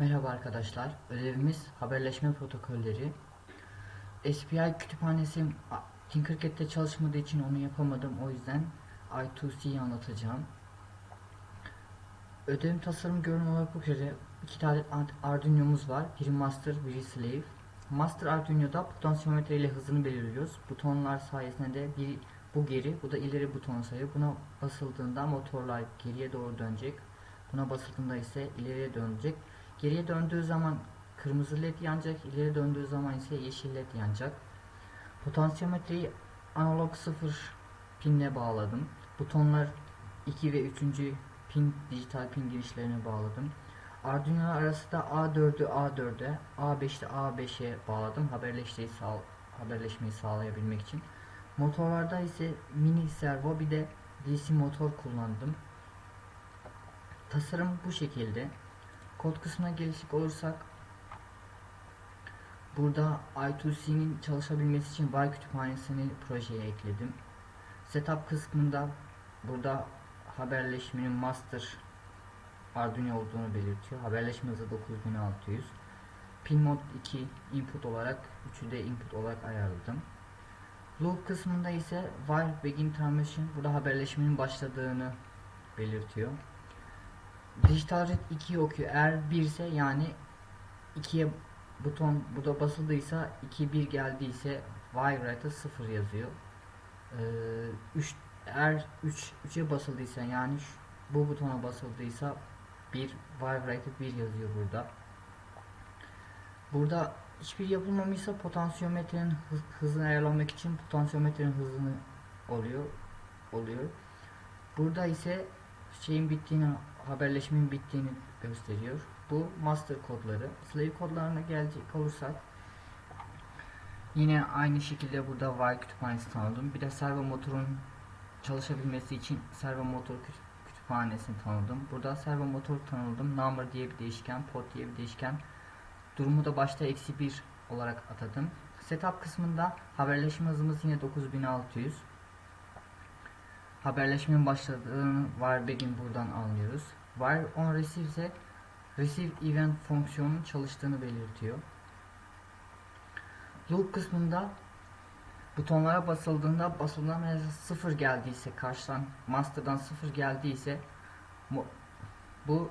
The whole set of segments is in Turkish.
Merhaba arkadaşlar. Ödevimiz haberleşme protokolleri. SPI kütüphanesi Tinkercad'de çalışmadığı için onu yapamadım. O yüzden I2C'yi anlatacağım. Ödevim tasarım görünüm olarak bu üzere iki tane Arduino'muz var. Biri master, biri slave. Master Arduino'da potansiyometre ile hızını belirliyoruz. Butonlar sayesinde de bir bu geri, bu da ileri buton sayıyor. Buna basıldığında motorlar geriye doğru dönecek. Buna basıldığında ise ileriye dönecek. Geriye döndüğü zaman kırmızı led yanacak, ileri döndüğü zaman ise yeşil led yanacak. Potansiyometreyi analog 0 pinle bağladım. Butonlar 2 ve 3. pin dijital pin girişlerine bağladım. Arduino arası da A4'ü A4'e, A5'te A5'e bağladım haberleşmeyi, sağ, haberleşmeyi sağlayabilmek için. Motorlarda ise mini servo bir de DC motor kullandım. Tasarım bu şekilde. Kod kısmına gelecek olursak burada I2C'nin çalışabilmesi için var kütüphanesini projeye ekledim. Setup kısmında burada haberleşmenin master Arduino olduğunu belirtiyor. Haberleşme hızı 9600. Pin mod 2 input olarak 3'ü de input olarak ayarladım. Loop kısmında ise while begin transmission burada haberleşmenin başladığını belirtiyor. Dijital red 2'yi okuyor. Eğer 1 ise yani 2'ye buton burada basıldıysa 2 1 geldiyse while write'a 0 yazıyor. Ee, 3 eğer 3 3'e basıldıysa yani şu, bu butona basıldıysa 1 while write'a 1 yazıyor burada. Burada hiçbir yapılmamışsa potansiyometrenin hız, hızını ayarlamak için potansiyometrenin hızını oluyor oluyor. Burada ise şeyin bittiğini haberleşmenin bittiğini gösteriyor. Bu master kodları. Slave kodlarına gelecek olursak yine aynı şekilde burada while kütüphanesi tanıdım. Bir de servo motorun çalışabilmesi için servo motor kütüphanesini tanıdım. Burada servo motor tanıdım. Number diye bir değişken, port diye bir değişken. Durumu da başta eksi 1 olarak atadım. Setup kısmında haberleşme hızımız yine 9600 haberleşmenin başladığını var begin buradan anlıyoruz. Var on receive ise receive event fonksiyonunun çalıştığını belirtiyor. Loop kısmında butonlara basıldığında basılan mesela 0 geldiyse karşıdan master'dan 0 geldiyse bu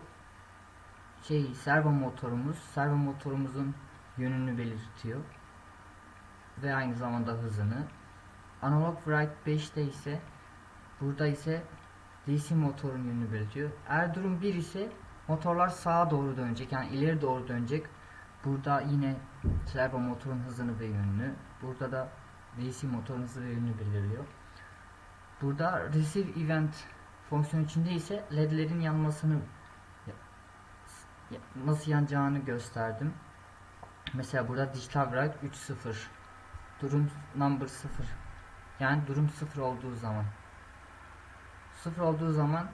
şey servo motorumuz servo motorumuzun yönünü belirtiyor ve aynı zamanda hızını. Analog write 5'te ise Burada ise DC motorun yönünü belirtiyor. Eğer durum 1 ise motorlar sağa doğru dönecek yani ileri doğru dönecek. Burada yine servo motorun hızını ve yönünü. Burada da DC motorun hızı ve yönünü belirliyor. Burada receive event fonksiyon içinde ise ledlerin yanmasını nasıl yanacağını gösterdim. Mesela burada digital write 3.0 durum number 0 yani durum 0 olduğu zaman 0 olduğu zaman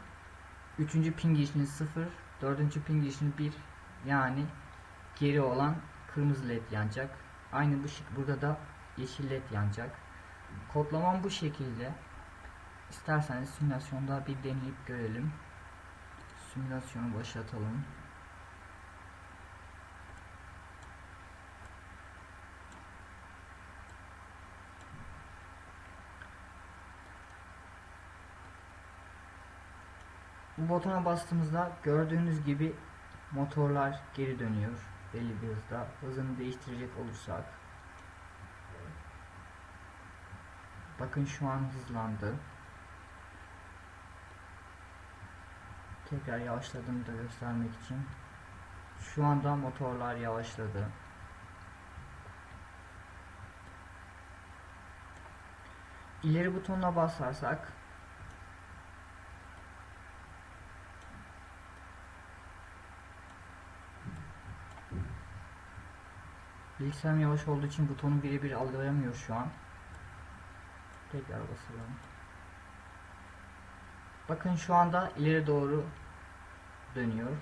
3. pin girişinin 0, 4. pin girişinin 1 yani geri olan kırmızı led yanacak. Aynı bu şekilde burada da yeşil led yanacak. Kodlamam bu şekilde. İsterseniz simülasyonda bir deneyip görelim. Simülasyonu başlatalım. Bu butona bastığımızda gördüğünüz gibi motorlar geri dönüyor belli bir hızda. Hızını değiştirecek olursak bakın şu an hızlandı. Tekrar yavaşladığımı da göstermek için şu anda motorlar yavaşladı. İleri butonuna basarsak Bilgisayarım yavaş olduğu için butonu birebir algılayamıyor şu an. Tekrar basalım. Bakın şu anda ileri doğru dönüyor.